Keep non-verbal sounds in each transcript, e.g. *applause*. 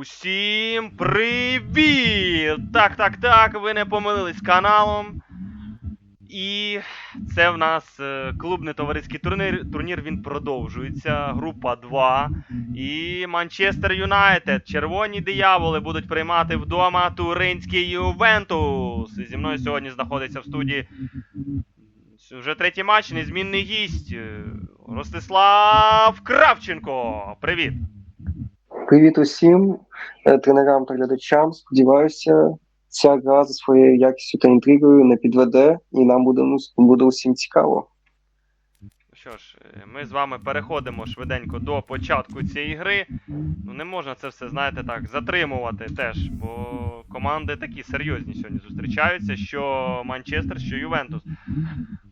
Усім привіт! Так, так, так, ви не помилились каналом. І це в нас е, клубний товариський турнір. Турнір він продовжується. Група 2. І Манчестер Юнайтед. Червоні дияволи будуть приймати вдома туринський Ювентус. І зі мною сьогодні знаходиться в студії вже третій матч, незмінний гість. е, Ростислав Кравченко. Привіт! Привіт усім тренерам та глядачам. Сподіваюся, ця гра за своєю якістю та інтригою не підведе, і нам буде, ну, буде усім цікаво. Що ж, е, ми з вами переходимо швиденько до початку цієї гри. Ну не можна це все, знаєте, так, затримувати теж, бо команди такі серйозні сьогодні зустрічаються, що Манчестер, що Ювентус.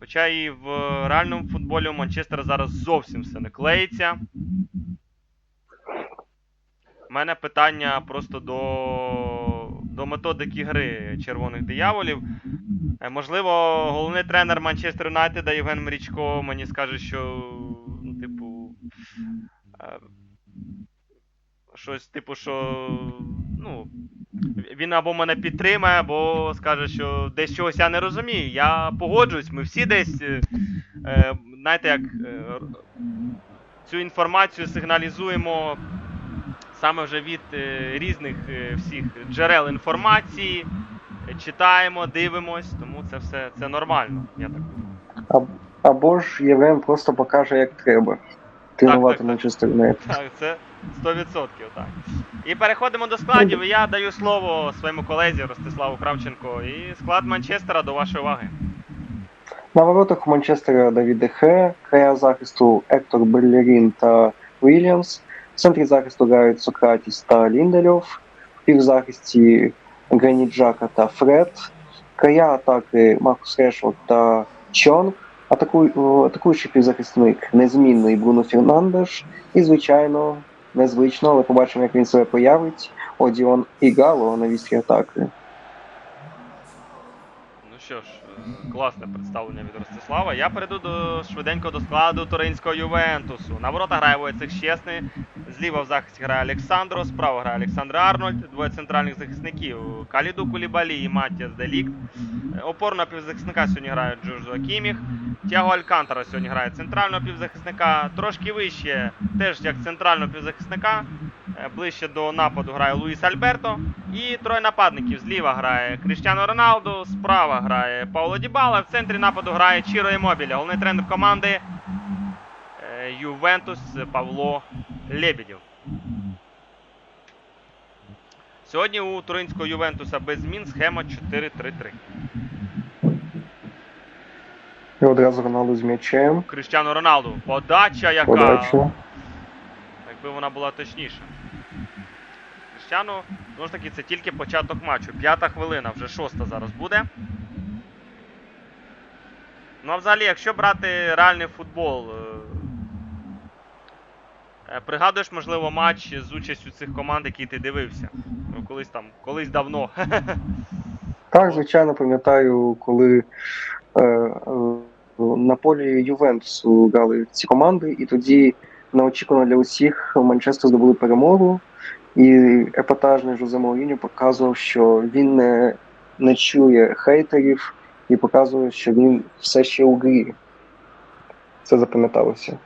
Хоча і в реальному футболі у Манчестера зараз зовсім все не клеїться. Мене питання просто до, до методики гри червоних дияволів. Е, Можливо, головний тренер Манчестер Юнайтеда Євген Мрічко мені скаже, що, ну, типу. е, Щось, типу, що. Ну. Він або мене підтримає, або скаже, що десь чогось я не розумію. Я погоджуюсь, ми всі десь. е, знаєте, як. цю інформацію сигналізуємо саме вже від е, різних е, всіх джерел інформації. Е, Читаємо, дивимось, тому це все це нормально, я так думаю. Або ж Євген просто покаже, як треба тренувати. Манчестер Юнайтед. Так, це 100% так. І переходимо до складів. І я даю слово своєму колезі Ростиславу Кравченко. І склад Манчестера до вашої уваги. На воротах у Манчестера Давід Дехе, края захисту Ектор Берлерін та Вільямс. Центрі захисту грають Сократіс та Ліндельов. В півзахисті Граніт Джака та Фред. Края атаки Маркус Решфорд та Чонг. Атакуй, о, атакуючий півзахисник незмінний Бруно Фернандеш. І, звичайно, незвично, але побачимо, як він себе проявить. Одіон Ігало на вістрі атаки. Ну що ж, класне представлення від Ростислава. Я перейду до швиденько до складу туринського Ювентусу. На ворота грає Войцех Щесний, зліва в захисті грає Олександро, справа грає Олександр Арнольд, двоє центральних захисників Каліду Кулібалі і Матіас Делікт. Опорного півзахисника сьогодні грає Джорджо Кіміх. Тяго Алькантара сьогодні грає центрального півзахисника. Трошки вище, теж як центрального півзахисника. Е, Ближче до нападу грає Луїс Альберто. І троє нападників. Зліва грає Кріштіано Роналду, справа грає Пауло Дібала, в центрі нападу грає Чіро Емобілі. Головний тренер команди е, Ювентус Павло Лебедєв. Сьогодні у туринського Ювентуса без змін схема 4-3-3. І одразу Роналду з м'ячем. Кріштіано Роналду. Подача яка. Подача. Якби вона була точніша. Кріштіану, знову ж таки, це тільки початок матчу. П'ята хвилина, вже шоста зараз буде. Ну а взагалі, якщо брати реальний футбол. е, е, Пригадуєш, можливо, матч з участю цих команд, який ти дивився. Ну, колись там, колись давно. *laughs* Так, звичайно, пам'ятаю, коли е, на полі Ювентусу грали ці команди, і тоді неочікувано для усіх Манчестер здобули перемогу. І епатажний Жозе Мауріньо показував, що він не, не чує хейтерів і показує, що він все ще у грі. Це запам'яталося.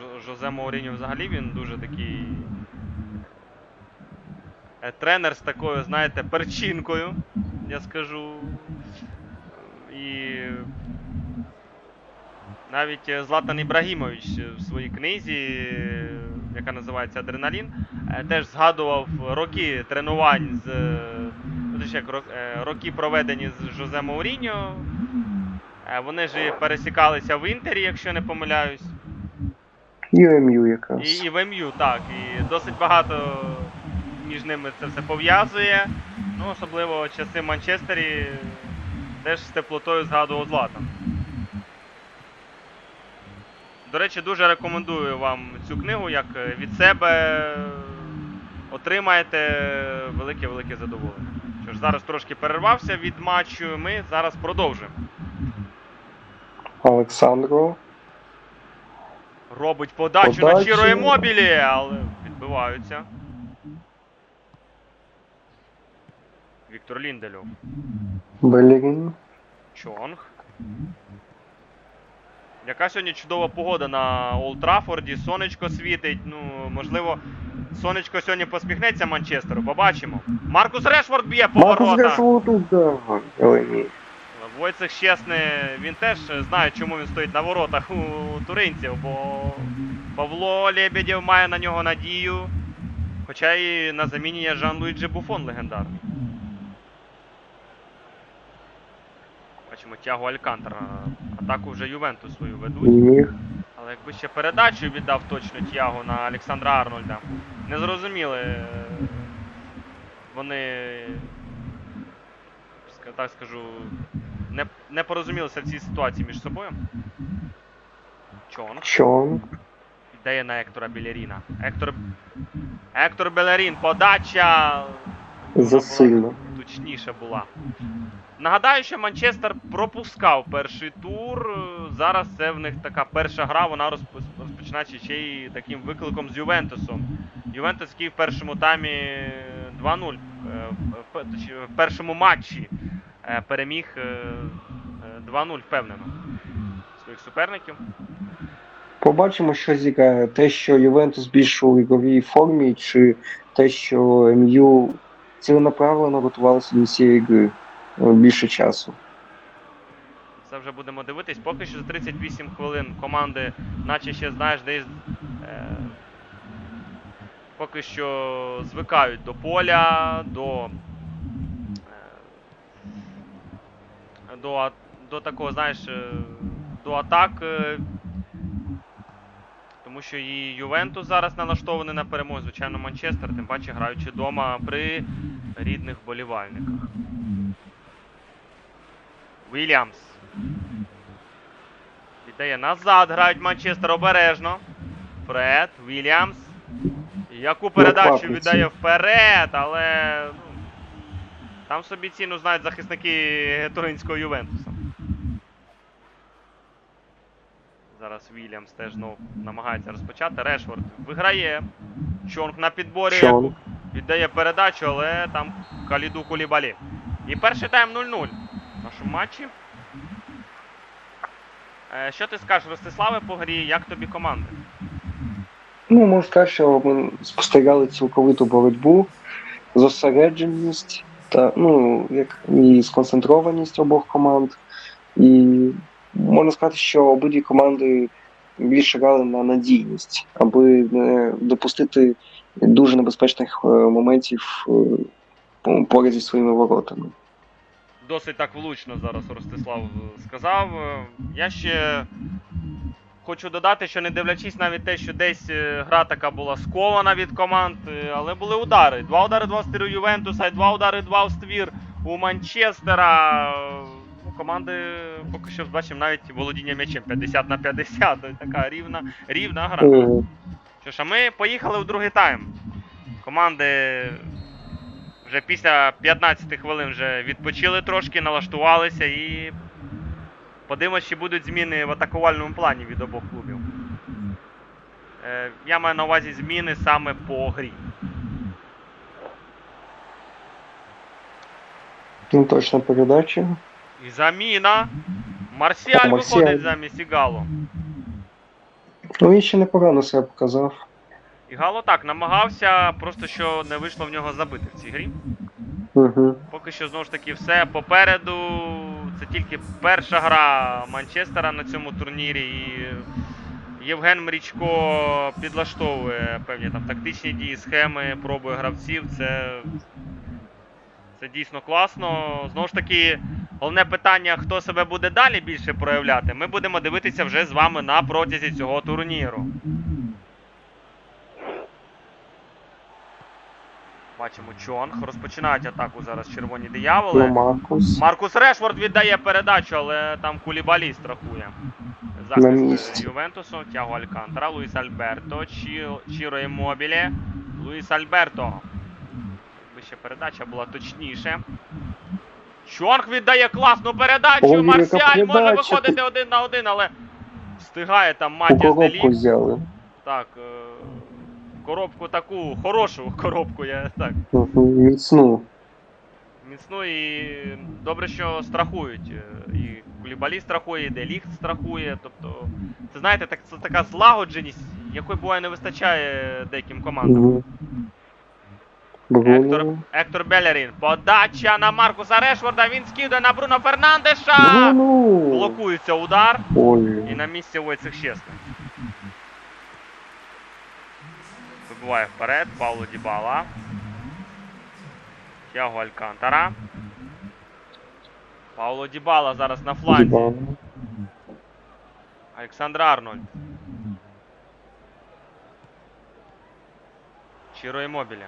Ну, Жозе Мауріньо взагалі він дуже такий. е, Тренер з такою, знаєте, перчинкою, я скажу. І навіть е, Златан Ібрагімович в своїй книзі, яка називається Адреналін, е, теж згадував роки тренувань з. е, ну, як е, роки проведені з Жозе Мауріньо. Вони ж пересікалися в Інтері, якщо не помиляюсь. І в МЮ якраз. І, і в МЮ, так. І досить багато між ними це все пов'язує. Ну, особливо часи в Манчестері теж з теплотою згадував Златан. До речі, дуже рекомендую вам цю книгу, як е, від себе отримаєте велике-велике задоволення. Що ж, зараз трошки перервався від матчу, ми зараз продовжуємо. Олександро. Робить подачу на Подачу. Чіро Емобілі, але відбиваються. Віктор Ліндельов. Белерін. Чонг. Яка сьогодні чудова погода на Олд Траффорді, сонечко світить. Ну, можливо, сонечко сьогодні посміхнеться Манчестеру, побачимо. Маркус Решфорд б'є по Маркус воротах. Тут, да. Але ні. Войцех Щесний, він теж знає, чому він стоїть на воротах у туринців, бо Павло Лебедєв має на нього надію. Хоча і на заміні є Жан-Луїджі Буфон легендарний. Бачимо, Тяго Алькантара. Атаку вже Ювентус свою ведуть. Але якби ще передачу віддав точно Тяго на Олександра Арнольда. Не зрозуміли. е, Вони. Так скажу. Не, не порозумілися в цій ситуації між собою. Чонг. Чон. Ідея на Ектора Білеріна. Ектор. Ектор Белерін. Подача. Засильно. Точніше була. Нагадаю, що Манчестер пропускав перший тур. Зараз це в них така перша гра, вона розпочинається ще й таким викликом з Ювентусом. Ювентус, який в першому таймі 2-0, е, в в першому матчі е, переміг е, е, 2-0 впевнено своїх суперників. Побачимо, що зіграє. Те, що Ювентус більше у ігровій формі, чи те, що МЮ ціленаправлено готувалося до цієї гри е, більше часу. Це вже будемо дивитись. Поки що за 38 хвилин команди, наче ще знаєш, десь е, поки що звикають до поля, до. Е, до, до такого, знаєш, е, до атак. Тому що і Ювентус зараз налаштований на перемогу, звичайно, Манчестер, тим паче граючи вдома при рідних болівальниках. Вільямс. Віддає назад, грають Манчестер обережно. Фред, Вільямс. Яку передачу віддає вперед, але ну, там собі ціну знають захисники туринського Ювентуса. Зараз Вільямс теж знов намагається розпочати. Решфорд виграє. Чонг на підборі. Чонг. Віддає передачу, але там Каліду Кулібалі. І перший тайм 0-0 в нашому матчі. Е, що ти скажеш, Ростиславе, по грі? Як тобі команди? Ну, можу сказати, що ми спостерігали цілковиту боротьбу, зосередженість та ну, як і сконцентрованість обох команд. І можна сказати, що обидві команди більше грали на надійність, аби не допустити дуже небезпечних е, моментів е, поряд зі своїми воротами. Досить так влучно зараз Ростислав е, сказав. Я ще хочу додати, що не дивлячись навіть те, що десь гра така була скована від команд, але були удари. Два удари, два в у Ювентуса, і два удари, два в ствір у Манчестера. Команди поки що бачимо навіть володіння м'ячем 50 на 50. Така рівна, рівна гра. Що ж, а ми поїхали в другий тайм. Команди вже після 15 хвилин вже відпочили трошки, налаштувалися і подивимось, чи будуть зміни в атакувальному плані від обох клубів. Е, я маю на увазі зміни саме по грі. Ну, точно передача. І заміна. Марсіаль Марсіаль. виходить замість Ігало. Ну, він ще непогано себе показав. Ігало так намагався, просто що не вийшло в нього забити в цій грі. Угу. Поки що знову ж таки все попереду. Це тільки перша гра Манчестера на цьому турнірі. І Євген Мрічко підлаштовує певні там тактичні дії, схеми, пробує гравців. Це, це дійсно класно. Знову ж таки, головне питання, хто себе буде далі більше проявляти, ми будемо дивитися вже з вами на протязі цього турніру. Бачимо Чонг. Розпочинають атаку зараз червоні дияволи. Ну, Маркус. Маркус Решфорд віддає передачу, але там Кулібалі страхує. Захист е, Ювентусу, Тяго Алькантара, Луїс Альберто, Чі- Чіро Іммобіле, Луїс Альберто. Якби ще передача була точніше. Чонг віддає класну передачу. Марсіаль може виходити один на один, але встигає там Матіас Делі. Так, е, коробку таку, хорошу *laughs* коробку, я так. Міцну. Міцну і добре, що страхують. Е, І Кулібалі страхує, і Деліхт страхує. Тобто, це знаєте, так, це така злагодженість, якої буває не вистачає деяким командам. Ектор. Ектор Белерін. Подача на Маркуса Решфорда. Він скидає на Бруно Фернандеша. Бруно! Блокується удар. І на місці Войцех чесний. Вибиває вперед. Пауло Дібала. Тяго Алькантара. Пауло Дібала зараз на фланзі. Дібала. Олександр Арнольд. Чіро Імобілі.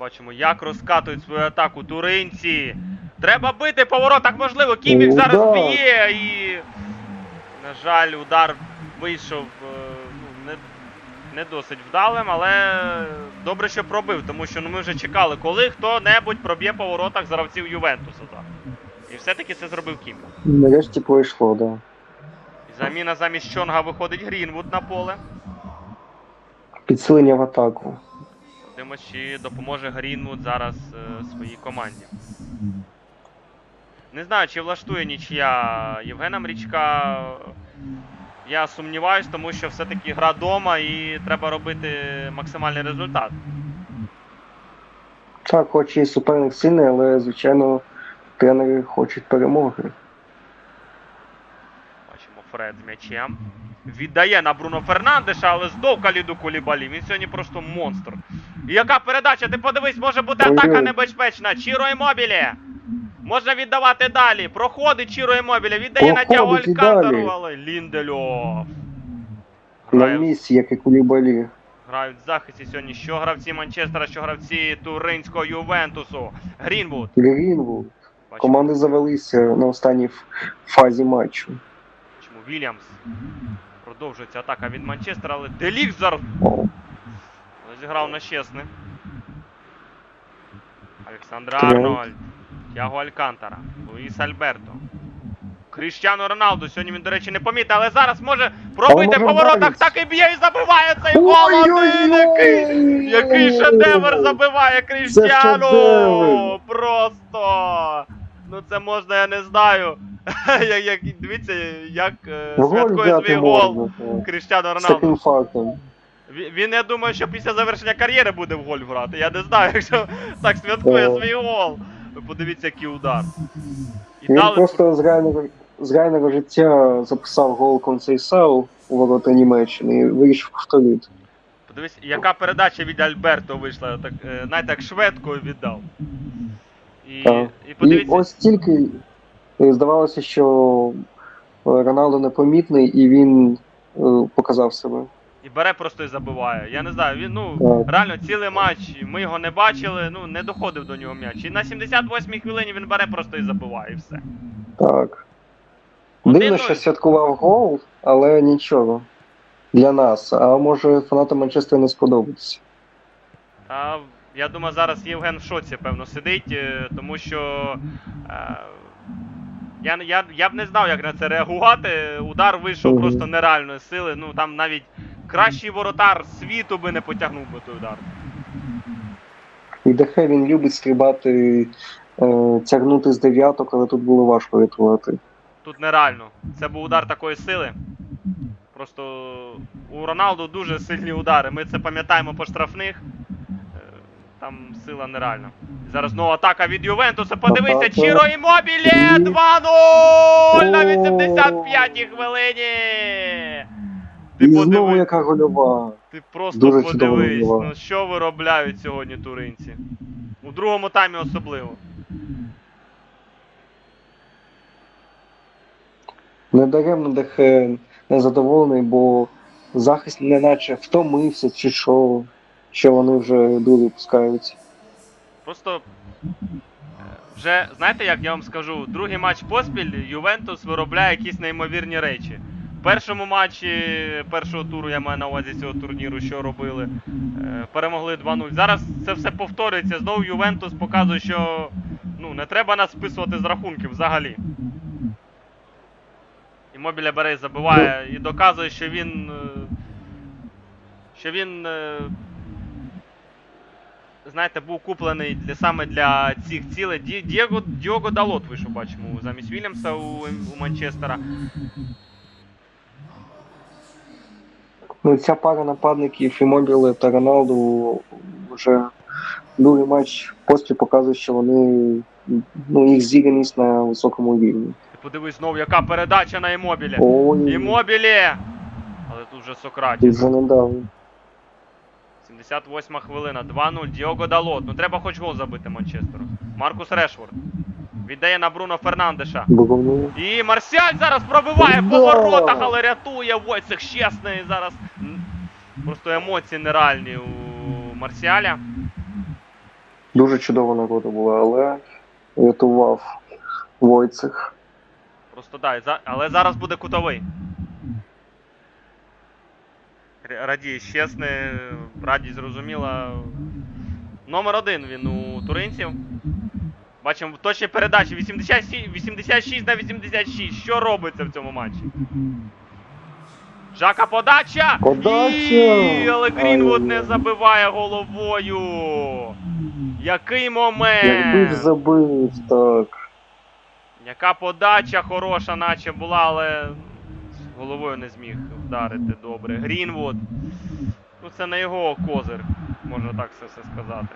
Бачимо, як розкатують свою атаку туринці. Треба бити по воротах, можливо. Кімік зараз б'є і. На жаль, удар вийшов е, ну, не, не досить вдалим, але добре, що пробив, тому що ну, ми вже чекали, коли хто-небудь проб'є по воротах гравців Ювентуса. Так. І все-таки це зробив Кімік. Нарешті пройшло, да. Заміна замість Чонга виходить Грінвуд на поле. Підсилення в атаку. Подивимось, чи допоможе Грінвуд зараз е, своїй команді. Не знаю, чи влаштує нічия Євгена Мрічка. Я сумніваюсь, тому що все-таки гра дома і треба робити максимальний результат. Так, хоч і суперник сильний, але, звичайно, тренери хочуть перемоги. Бачимо Фред з м'ячем. Віддає на Бруно Фернандеша, але знов Каліду Кулібалі. Він сьогодні просто монстр. І яка передача? Ти подивись, може бути атака небезпечна. Чіро Імобілі. Можна віддавати далі. Проходить Чіро Імобілі. Віддає на Тяго далі. але Ліндельов. На місці, як і Кулібалі. грають в захисті сьогодні. Що гравці Манчестера, що гравці Туринського Ювентусу. Грінвуд. Грінвуд. Бачимо, Команди завелися на останній фазі матчу. бачимо Вільямс. Продовжується атака від Манчестера, але Делік зараз Зіграв на чесне. Олександр Арнольд. Тяго Алькантара. Луїс Альберто. Кріштіану Роналду. Сьогодні він, до речі, не помітив, але зараз може пробити може по воротах. вдарить. Так і б'є і забиває цей гол. Один, який, який шедевр забиває Кріштіану. Просто. Ну це можна, я не знаю. *laughs* як, як, дивіться, як е, святкує свій гол. Кріштіану З Роналду. таким фактом. Він, він, я думаю, що після завершення кар'єри буде в гольф грати. Я не знаю, *laughs* якщо так святкує О. свій гол. Ви подивіться, який удар. І Він дали просто з реального, з реального життя записав гол Консейсау у ворота Німеччини і вирішив повторити. подивись, яка передача від Альберто вийшла, так, е, знаєте, як віддав. І, Так. і І подивіться, ось тільки е, здавалося, що е, Роналдо непомітний і він е, показав себе. і бере просто і забиває. Я не знаю, він ну Так. реально цілий матч. Ми його не бачили, ну не доходив до нього м'яч. І на 78-й хвилині він бере просто і забиває, і все. Так. Один Дивно, нуль. що святкував гол, але нічого. Для нас. А може фанатам Манчестера не сподобається. А, я думаю, зараз Євген в шоці, певно, сидить, е, тому що е, я, я, я б не знав, як на це реагувати. Удар вийшов просто нереальної сили. Ну там навіть кращий воротар світу би не потягнув би той удар. І Дехе він любить стрибати, е, тягнути з дев'яток, але тут було важко рятувати. Тут нереально. Це був удар такої сили. Просто у Роналду дуже сильні удари. Ми це пам'ятаємо по штрафних. Там сила нереальна. Зараз знову атака від Ювентуса. Подивися. Чіро Імобілі! І- 2-0 на 85-й хвилині! Ти І знову яка гольова. ти просто Дуже подивись, ну що виробляють сьогодні туринці. У другому таймі особливо. Недаремно Дехе незадоволений, бо захист неначе втомився чи що, що вони вже дури пускають. Просто е, вже знаєте, як я вам скажу, другий матч поспіль Ювентус виробляє якісь неймовірні речі. В першому матчі першого туру я маю на увазі цього турніру, що робили. е, Перемогли 2-0. Зараз це все повторюється. Знову Ювентус показує, що ну, не треба нас списувати з рахунків взагалі. І Мобіля бере і забиває і доказує, що він. е, Що він знаєте, був куплений для, саме для цих цілей. Ді- Дієго, Діого Далот вийшов, бачимо, замість Вільямса у, у Манчестера. Ну, ця пара нападників Імобіле та Роналду вже другий матч поспіль показує, що вони ну, їх зіграність на високому рівні. Ти подивись знов, яка передача на Імобілі. Ой, Імобілі! Але тут вже ти Сократіс. Занедав. 78 хвилина, 2-0, Діого Далот. Ну треба хоч гол забити Манчестеру. Маркус Решфорд. Віддає на Бруно Фернандеша. І Марсіаль зараз пробиває по воротах, але рятує Войцех чесний. Зараз просто емоції нереальні у Марсіаля. Дуже чудова нагода була, але рятував Войцех. Просто да, але зараз буде кутовий. Р- Радій чесний, радість зрозуміла. Номер один він у туринців. Бачимо в точній передачі 86, 86 на 86. Що робиться в цьому матчі? Жака подача! Подача! І, але Грінвуд не забиває головою. Який момент! Якби забив, так. Яка подача хороша, наче була, але головою не зміг вдарити добре. Грінвуд. Ну це не його козир, можна так все, все сказати.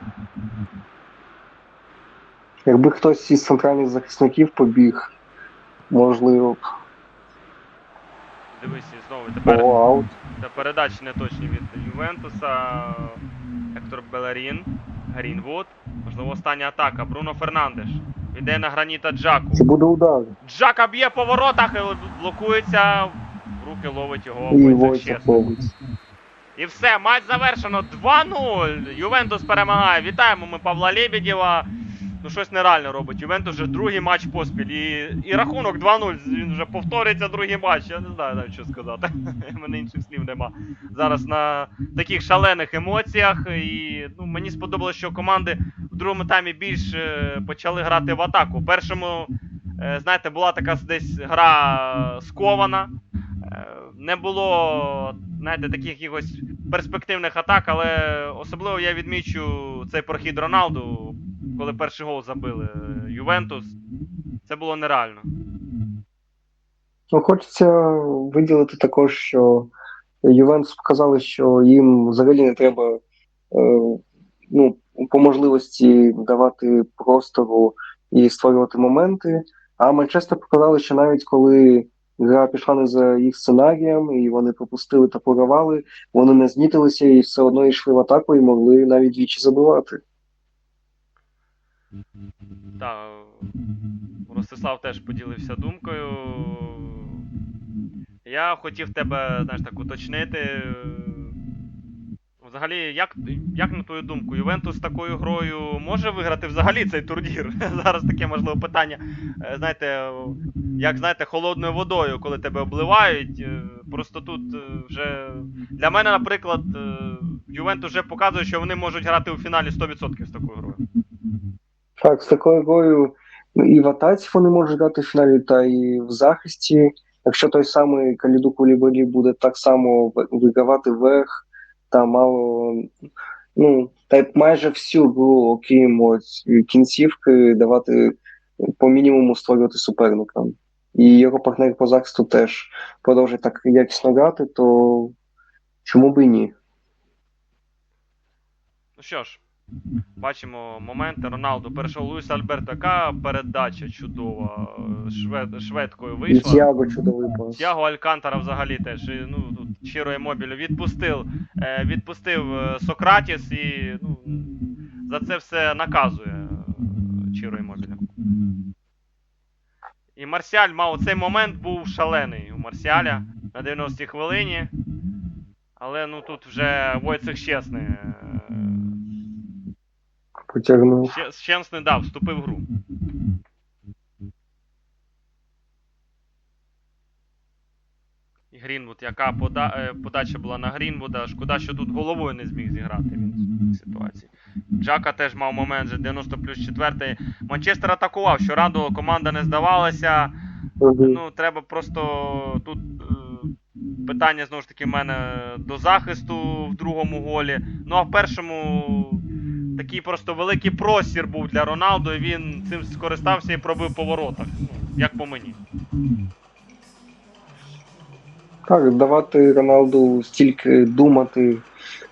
Якби хтось із центральних захисників побіг, можливо. Дивись, знову тепер аут. це передачі неточні від Ювентуса. Ектор Белерін. Грінвуд. Можливо, остання атака. Бруно Фернандеш. Іде на граніта Джаку. Це буде удар. Джака б'є по воротах і блокується. В руки ловить його Войцех І все, матч завершено 2-0. Ювентус перемагає. Вітаємо ми Павла Лебедєва. Ну щось нереально робить. Ювентус вже другий матч поспіль. І, і рахунок 2-0. Він вже повториться другий матч. Я не знаю навіть що сказати. *laughs* У мене інших слів нема. Зараз на таких шалених емоціях. І ну, мені сподобалося, що команди в другому таймі більш е, почали грати в атаку. В першому, е, знаєте, була така десь гра скована. Е, Не було, знаєте, таких якихось перспективних атак, але особливо я відмічу цей прохід Роналду, коли перший гол забили е, Ювентус. Це було нереально. Ну, хочеться виділити також, що Ювентус показали, що їм взагалі не треба е, ну, по можливості давати простору і створювати моменти. А Манчестер показали, що навіть коли гра пішла не за їх сценарієм, і вони пропустили та порвали, вони не знітилися і все одно йшли в атаку і могли навіть двічі забивати. Так, Ростислав теж поділився думкою. Я хотів тебе, знаєш, так уточнити. Взагалі, як, як на твою думку, Ювентус такою грою може виграти взагалі цей турнір? *laughs* Зараз таке можливо питання. Е, Знаєте, як знаєте, холодною водою, коли тебе обливають. Е, Просто тут е, вже для мене, наприклад, Ювентус вже показує, що вони можуть грати у фіналі 100% з такою грою. Так, з такою грою ну, і в атаці вони можуть грати в фіналі, та і в захисті. Якщо той самий Каліду Кулібалі буде так само вигравати вверх, та мало, ну, та й майже всю було, окрім ось кінцівки, давати по мінімуму створювати суперникам. І його партнер по захисту теж продовжує так якісно грати, то чому б і ні? Ну що ж, бачимо моменти. Роналду перейшов Луїс Альберто. Яка передача чудова. Швед, шведкою вийшла. Тіаго чудовий пас. Тяго Алькантара взагалі теж. Ну, тут щиро Емобілю відпустив, е, відпустив е, Сократіс і ну, за це все наказує е, Чиро Емобілю. І Марсіаль мав цей момент був шалений у Марсіаля на 90-й хвилині. Але ну тут вже Войцех чесний. Потягнув. Ще- Щенсний дав, вступив в гру. Грінвуд, яка пода... е, подача була на Грінвуда. Шкода, що тут головою не зміг зіграти він в цій ситуації. Джака теж мав момент вже 90 плюс 4. Манчестер атакував, що радувало, команда не здавалася. Ну, треба просто тут е, питання знову ж таки в мене до захисту в другому голі. Ну а в першому такий просто великий простір був для Роналду, і він цим скористався і пробив по воротах. Як по мені. Так, давати Роналду стільки думати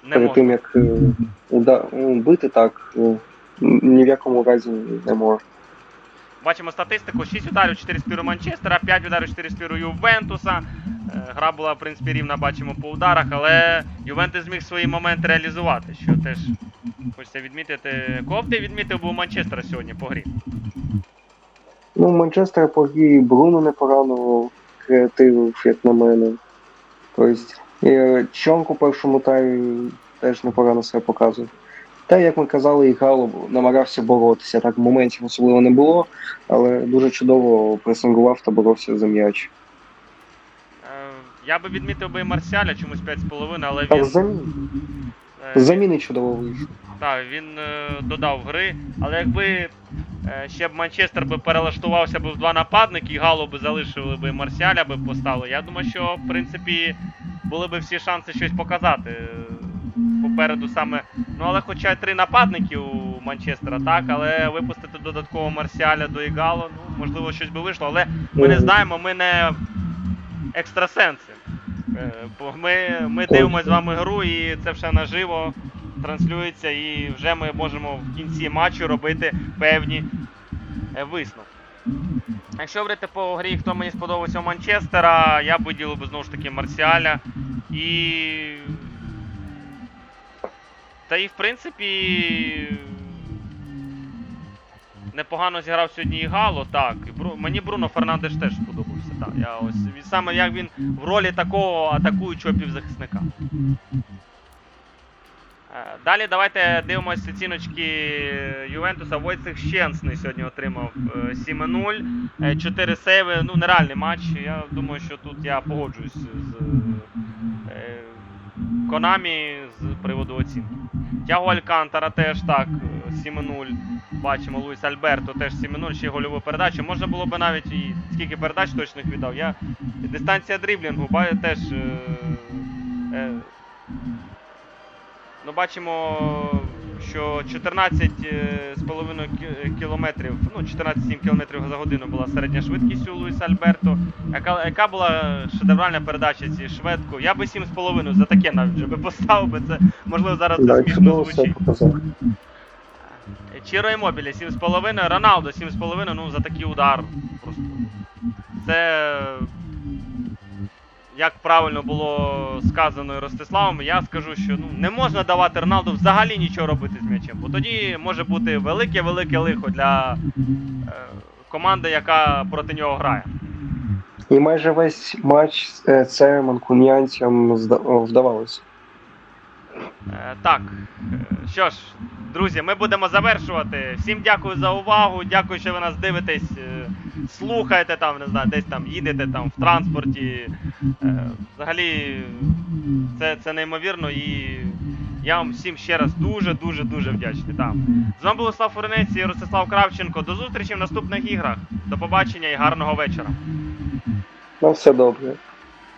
Не перед можна. тим, як е, бити так, ну, ні в якому разі не може. Бачимо статистику: 6 ударів, 4 спіру Манчестера, 5 ударів, 4 спіру Ювентуса. Е, Гра була, в принципі, рівна, бачимо по ударах, але Ювентус зміг свої моменти реалізувати, що теж хочеться відмітити. Кого б ти відмітив був Манчестера сьогодні по грі? Ну, Манчестер по грі Бруно не поранував, креативив, як на мене. Тобто, і Чонк у першому таймі теж непогано себе показує. Та, як ми казали, і Гало намагався боротися. Так, моментів особливо не було, але дуже чудово пресингував та боровся за м'яч. Е, Я би відмітив би і Марсіаля чомусь 5,5, але Так, він. заміни, е, заміни чудово вийшли. Так, він е, додав гри, але якби ще б Манчестер би перелаштувався б в два нападники, і Гало би залишили би Марсіаля би поставили. Я думаю, що в принципі були б всі шанси щось показати. Попереду саме. Ну але хоча й три нападники у Манчестера, так, але випустити додатково Марсіаля до Ігало, ну, можливо, щось би вийшло, але ми не знаємо, ми не екстрасенси. Е, Ми, ми дивимося з вами гру, і це все наживо транслюється, і вже ми можемо в кінці матчу робити певні е, висновки. Якщо говорити по грі, хто мені сподобався у Манчестера, я б виділив би знову ж таки Марсіаля. І. Та і в принципі. Непогано зіграв сьогодні і Гало, так. І Бру... Мені Бруно Фернандеш теж сподобався. Так. Я ось саме як він в ролі такого атакуючого півзахисника. Е, Далі давайте дивимося оціночки Ювентуса. Войцех Щенсний сьогодні отримав е, 7-0. Е, 4 сейви. Ну, нереальний матч. Я думаю, що тут я погоджуюсь з е, Конамі з приводу оцінки. Тяго Алькантара теж так, е, 7-0. Бачимо, Луїс Альберто теж 7-0, ще гольову передачу. Можна було б навіть і скільки передач точних віддав. Я... Дистанція дріблінгу теж. Е... Е... Ну, бачимо, що 14 е, кі- кілометрів, ну 14,7 кілометрів за годину була середня швидкість у Луїса Альберто. Яка, яка була шедевральна передача ці шведку? Я би 7,5 за таке навіть вже би поставив би це. Можливо, зараз це смішно звучить. Чіро Імобілі 7,5, Роналдо 7,5, ну за такий удар. Просто. Це. Як правильно було сказано Ростиславом, я скажу, що ну, не можна давати Роналду взагалі нічого робити з м'ячем, бо тоді може бути велике-велике лихо для е, команди, яка проти нього грає. І майже весь матч це манкуніанцям зда- вдавалося. Е, так, що ж, друзі, ми будемо завершувати. Всім дякую за увагу. Дякую, що ви нас дивитесь, е, слухаєте там, не знаю, десь там їдете там в транспорті. Е, Взагалі, це, це неймовірно і я вам всім ще раз дуже, дуже, вдячний. Там. З вами був Слав Фуренець і Ростислав Кравченко. До зустрічі в наступних іграх. До побачення і гарного вечора. Ну, все добре.